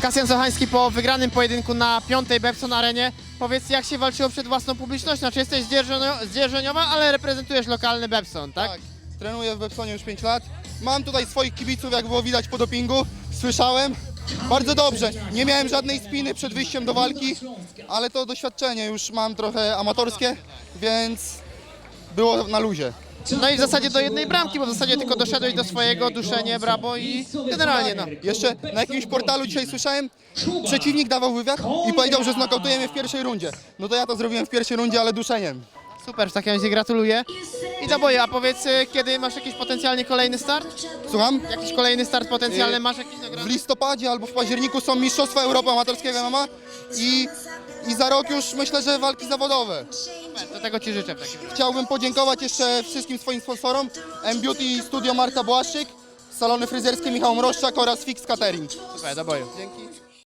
Kasjan Sochański po wygranym pojedynku na piątej Bepson Arenie. Powiedz, jak się walczyło przed własną publicznością? Znaczy jesteś z ale reprezentujesz lokalny Bepson, tak? Tak, trenuję w Bepsonie już 5 lat. Mam tutaj swoich kibiców, jak było widać po dopingu. Słyszałem. Bardzo dobrze. Nie miałem żadnej spiny przed wyjściem do walki, ale to doświadczenie już mam trochę amatorskie, więc było na luzie. No i w zasadzie do jednej bramki, bo w zasadzie tylko doszedłeś do swojego duszenie, brawo i generalnie no. Jeszcze na jakimś portalu dzisiaj słyszałem, przeciwnik dawał wywiad i powiedział, że znokautujemy w pierwszej rundzie. No to ja to zrobiłem w pierwszej rundzie, ale duszeniem. Super, w takim razie gratuluję. I do boju, a powiedz, y, kiedy masz jakiś potencjalnie kolejny start? Słucham? Jakiś kolejny start potencjalny, Y, masz jakiś W nagrody? listopadzie albo w październiku są Mistrzostwa Europy Amatorskiego MMA i, i za rok już myślę, że walki zawodowe. Super, do tego Ci życzę w takim razie. Chciałbym podziękować jeszcze wszystkim swoim sponsorom M-Beauty Studio Marta Błaszczyk, salony fryzerskie Michał Mroszczak oraz Fix Catering. Super, do boju. Dzięki.